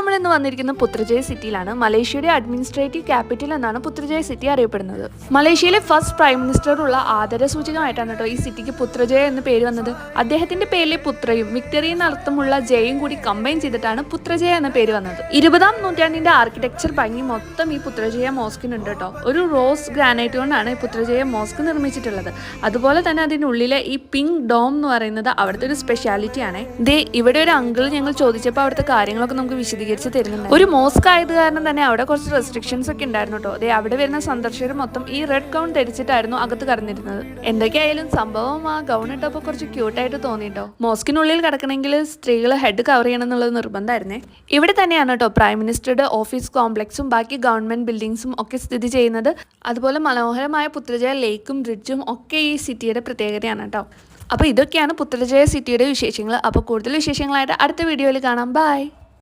നമ്മൾ ഇന്ന് വന്നിരിക്കുന്നത് പുത്രജയ സിറ്റിയിലാണ് മലേഷ്യയുടെ അഡ്മിനിസ്ട്രേറ്റീവ് ക്യാപിറ്റൽ എന്നാണ് പുത്രജയ സിറ്റി അറിയപ്പെടുന്നത്. മലേഷ്യയിലെ ഫസ്റ്റ് പ്രൈം മിനിസ്റ്ററുള്ള ആദര സൂചകമായിട്ടാണ് കേട്ടോ ഈ സിറ്റിക്ക് പുത്രജയ എന്ന പേര് വന്നത്. അദ്ദേഹത്തിന്റെ പേരിലെ പുത്രയും വിക്ടറി അർത്ഥമുള്ള ജയയും കൂടി കമ്പൈൻ ചെയ്തിട്ടാണ് പുത്രജയ എന്ന പേര് വന്നത്. ഇരുപതാം നൂറ്റാണ്ടിന്റെ ആർക്കിടെക്ചർ ഭംഗി മൊത്തം ഈ പുത്രജയ മോസ്കിനുണ്ട് കേട്ടോ. ഒരു റോസ് ഗ്രാനൈറ്റ് കൊണ്ടാണ് ഈ പുത്രജയ മോസ്ക് നിർമ്മിച്ചിട്ടുള്ളത്. അതുപോലെ തന്നെ അതിനുള്ളിലെ ഈ പിങ്ക് ഡോം എന്ന് പറയുന്നത് അവിടുത്തെ ഒരു സ്പെഷ്യാലിറ്റിയാണ് ദേ ഇവിടെ ഒരു അങ്കിൾ ഞങ്ങൾ ചോദിച്ചപ്പോൾ അവിടുത്തെ കാര്യങ്ങളൊക്കെ നമുക്ക് വിശദീകരിച്ച് തരുന്നുണ്ട്. ഒരു മോസ്ക് ആയത് കാരണം തന്നെ അവിടെ കുറച്ച് റെസ്ട്രിക്ഷൻസ് ഒക്കെ ഉണ്ടായിരുന്നു കേട്ടോ. അതെ അവിടെ വരുന്ന സന്ദർശകർ മൊത്തം ഈ റെഡ് ഗൗൺ ധരിച്ചിട്ടായിരുന്നു അകത്ത് കടന്നിരുന്നത്. എന്തൊക്കെയായാലും സംഭവം ആ ഗൗൺ ഇട്ടപ്പോൾ കുറച്ച് ക്യൂട്ടായിട്ട് തോന്നിട്ടോ. മോസ്കിനുള്ളിൽ കിടക്കണമെങ്കിൽ സ്ത്രീകൾ ഹെഡ് കവർ ചെയ്യണം എന്നുള്ളത് നിർബന്ധമായിരുന്നേ. ഇവിടെ തന്നെയാണ് കേട്ടോ പ്രൈം മിനിസ്റ്ററുടെ ഓഫീസ് കോംപ്ലക്സും ബാക്കി ഗവൺമെന്റ് ബിൽഡിങ്സും ഒക്കെ സ്ഥിതി ചെയ്യുന്നത്. അതുപോലെ മനോഹരമായ പുത്രജയ ലേക്കും ബ്രിഡ്ജും ഒക്കെ ഈ സിറ്റിയുടെ പ്രത്യേകതയാണ് കേട്ടോ. അപ്പോൾ ഇതൊക്കെയാണ് പുത്രജയ സിറ്റിയുടെ വിശേഷങ്ങൾ. അപ്പോൾ കൂടുതൽ വിശേഷങ്ങളായിട്ട് അടുത്ത വീഡിയോയിൽ കാണാം. ബൈ